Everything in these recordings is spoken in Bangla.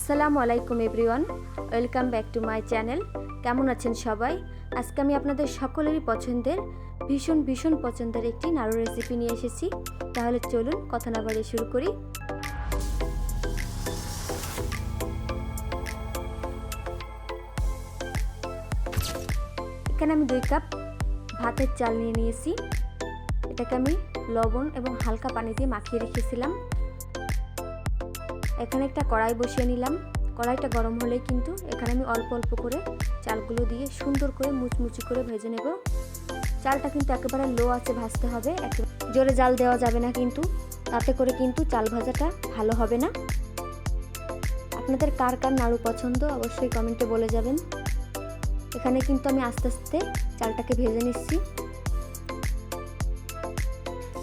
আসসালামু আলাইকুম everyone, welcome back to my channel. কেমন আছেন সবাই? আজকে আমি আপনাদের সকলেরই পছন্দের, ভীষণ ভীষণ পছন্দের একটি নাড়ু রেসিপি নিয়ে এসেছি। তাহলে চলুন কথা না বাড়িয়ে শুরু করি। এখানে আমি দুই কাপ ভাতের চাল নিয়ে নিয়েছি। এটাকে আমি লবণ এবং হালকা পানি দিয়ে মাখিয়ে রেখেছিলাম। এখানে একটা কড়াই বসিয়ে নিলাম। কড়াইটা গরম হলে কিন্তু এখানে আমি অল্প অল্প করে চালগুলো দিয়ে সুন্দর করে মুচমুচি করে ভেজে নেব। চালটা কিন্তু একেবারে লো আছে ভাজতে হবে জোরে জাল দেওয়া যাবে না কিন্তু। তাতে করে কিন্তু চাল ভাজাটা ভালো হবে না। আপনাদের কার কার নাড়ু পছন্দ অবশ্যই কমেন্টে বলে যাবেন। এখানে কিন্তু আমি আস্তে আস্তে চালটাকে ভেজে নিচ্ছি।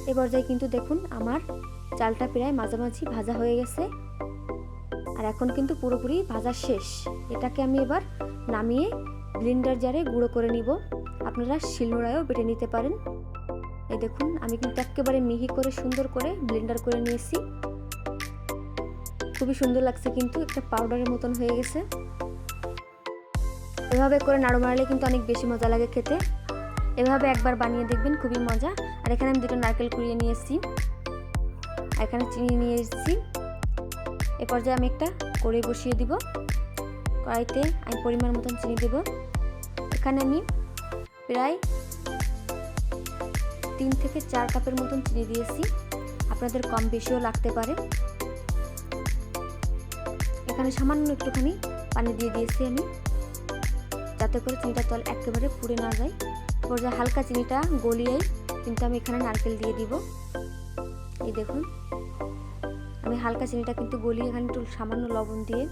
এ পর্যায়ে কিন্তু দেখুন আমার চালটা প্রায় মাঝামাঝি ভাজা হয়ে গেছে। আর এখন কিন্তু পুরোপুরি ভাজা শেষ। এটাকে আমি এবার নামিয়ে ব্লিন্ডার জারে গুঁড়ো করে নিব। আপনারা শিলনোড়ায়ও বেটে নিতে পারেন। এই দেখুন, আমি কিন্তু একেবারে মিহি করে সুন্দর করে ব্লেন্ডার করে নিয়েছি। খুবই সুন্দর লাগছে কিন্তু, একটা পাউডারের মতন হয়ে গেছে। এভাবে করে নাড়ু মারলে কিন্তু অনেক বেশি মজা লাগে খেতে। এভাবে একবার বানিয়ে দেখবেন, খুবই মজা। আর এখানে আমি দুটো নারকেল কুড়িয়ে নিয়ে এসেছি এখানে চিনি নিয়ে এসেছি এ পর্যায়ে আমি একটা কড়াই বসিয়ে দিব। কড়াইতে আমি পরিমাণ মতন চিনি দেব। এখানে আমি প্রায় তিন থেকে চার কাপের মতন চিনি দিয়েছি। আপনাদের কম বেশিও লাগতে পারে। এখানে সামান্য একটুখানি পানি দিয়ে দিয়েছি আমি, যাতে করে চিনিটা তল একেবারে পুড়ে না যায়। পর্যায়ে হালকা চিনিটা গলিয়েই কিন্তু আমি এখানে নারকেল দিয়ে দিব। এই দেখুন। আমি হালকা চিনিটা কিন্তু গলিয়ে এখানে একটু সামান্য লবণ দিয়ে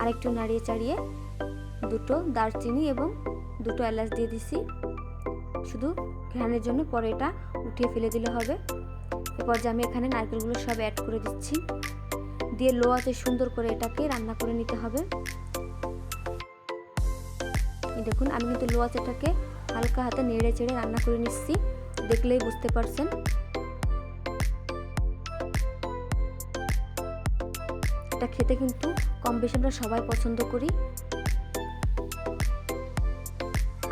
আরেকটু নাড়িয়ে চাড়িয়ে দুটো দারচিনি এবং দুটো এলাচ দিয়ে দিছি। শুধু ঘ্রাণের জন্য পরে এটা উঠিয়ে ফেলে দিলে হবে। এরপর যে আমি এখানে নারকেলগুলো সব অ্যাড করে দিচ্ছি। দিয়ে লো আছে সুন্দর করে এটাকে রান্না করে নিতে হবে। দেখুন, আমি কিন্তু লো আঁচেটাকে হালকা হাতে নেড়ে চেড়ে রান্না করে নিচ্ছি। দেখলেই বুঝতে পারছেন। এটা খেতে কিন্তু কম বেশি আমরা সবাই পছন্দ করি।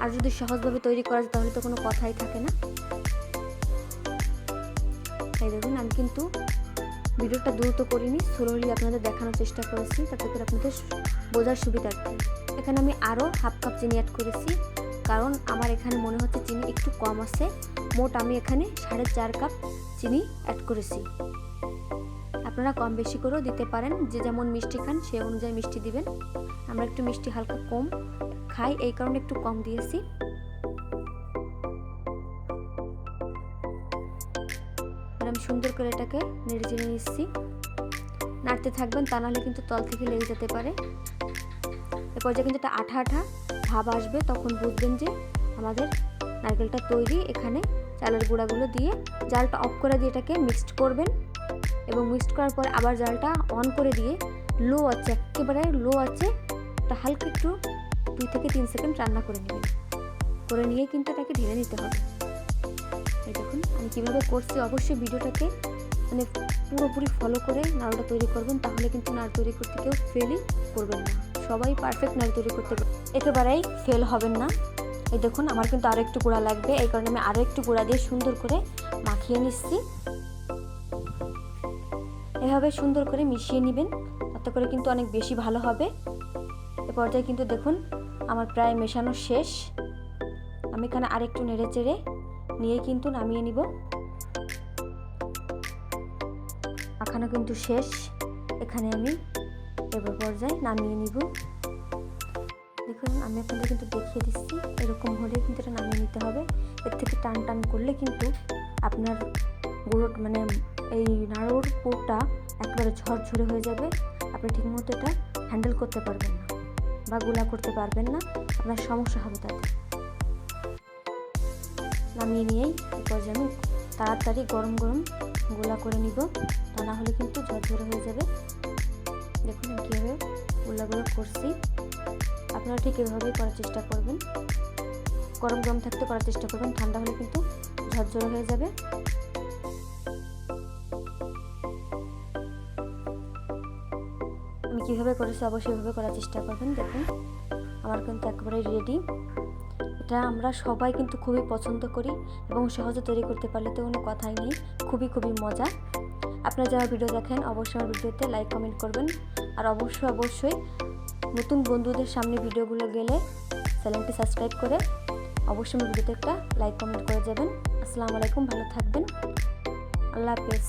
আর যদি সহজভাবে তৈরি করা যায় তাহলে তো কোনো কথাই থাকে না। তাই দেখুন, আমি কিন্তু ভিডিওটা দ্রুত করিনি স্লোলি আপনাদের দেখানোর চেষ্টা করেছি, তাতে করে আপনাদের বোঝার সুবিধার্থে। এখানে আমি আরও হাফ কাপ চিনি অ্যাড করেছি, কারণ আমার এখানে মনে হচ্ছে চিনি একটু কম আছে। মোট আমি এখানে সাড়ে চার কাপ চিনি অ্যাড করেছি। আপনারা কম বেশি করেও দিতে পারেন। যে যেমন মিষ্টি খান, সে অনুযায়ী মিষ্টি দিবেন। আমরা একটু মিষ্টি হালকা কম খাই, এই কারণে একটু কম দিয়েছি। আমি সুন্দর করে এটাকে নেড়ে চেড়ে নিচ্ছি। নাড়তে থাকবেন, তা নাহলে কিন্তু তল থেকে লেগে যেতে পারে। এ পর্যায়ে কিন্তু একটা আঠা আঠা ভাব আসবে, তখন বুঝবেন যে আমাদের নারকেলটা তৈরি। এখানে চালের গুঁড়াগুলো দিয়ে জালটা অফ করে দিয়ে এটাকে মিক্সড করবেন। এবং মিক্সড করার পর আবার জালটা অন করে দিয়ে লো আছে একেবারে লো আছে এটা হালকা একটু দুই থেকে তিন সেকেন্ড রান্না করে নেবেন। করে নিয়ে কিন্তু এটাকে ঢেলে নিতে হবে। এই দেখুন, আমি কীভাবে করছি, অবশ্যই ভিডিওটাকে মানে পুরোপুরি ফলো করে নাড়ুটা তৈরি করবেন, তাহলে কিন্তু নাড়ু তৈরি করতে কেউ ফেলই করবেন না। সবাই পারফেক্ট নাড়ু তৈরি করতে একেবারেই ফেল হবেন না। এই দেখুন, আমার কিন্তু আরও একটু গুঁড়া লাগবে, এই কারণে আমি আরও একটু গুঁড়া দিয়ে সুন্দর করে মাখিয়ে নিচ্ছি। এভাবে সুন্দর করে মিশিয়ে নেবেন, তাতে করে কিন্তু অনেক বেশি ভালো হবে। এ পর্যায়ে কিন্তু দেখুন, আমার প্রায় মেশানো শেষ। আমি এখানে আরেকটু নেড়ে চেড়ে নিয়ে কিন্তু নামিয়ে নিব। মাখানো কিন্তু শেষ। এখানে আমি এবার পর্যায়ে নামিয়ে নিব। দেখুন, আমি আপনাদের কিন্তু দেখিয়ে দিচ্ছি, এরকম হলে কিন্তু এটা নামিয়ে নিতে হবে। এর থেকে টান টান করলে কিন্তু আপনার গুঁড়ো মানে এই নাড়ুর পুরটা একবারে ঝরঝরে হয়ে যাবে। আপনি ঠিকমতো এটা হ্যান্ডেল করতে পারবেন না বা গোলা করতে পারবেন না। আপনার সমস্যা হবে তাতে। নামিয়ে নিয়েই পর্যায়ে আমি তাড়াতাড়ি গরম গরম গোলা করে নিব। তা না হলে কিন্তু ঝরঝরে হয়ে যাবে। দেখুন কীভাবে গোলাগুলো করছি। আপনারা ঠিক এভাবেই করার চেষ্টা করবেন। গরম গরম থাকতে করার চেষ্টা করবেন। ঠান্ডা হলে কিন্তু ঝরঝরে হয়ে যাবে। আমি কীভাবে করেছি অবশ্যই এভাবে করার চেষ্টা করবেন, দেখুন। আমার কিন্তু একেবারে রেডি এটা আমরা সবাই কিন্তু খুবই পছন্দ করি এবং সহজে তৈরি করতে পারলে তো কোনো কথাই নেই। খুবই খুবই মজা। আপনারা যারা ভিডিও দেখেন, অবশ্যই আমার ভিডিওতে লাইক কমেন্ট করবেন। আর অবশ্যই অবশ্যই নতুন বন্ধুদের সামনে ভিডিওগুলো গেলে চ্যানেলটি সাবস্ক্রাইব করে অবশ্যই আমার ভিডিওতে একটা লাইক কমেন্ট করে যাবেন। আসসালামু আলাইকুম, ভালো থাকবেন। আল্লাহ হাফেজ।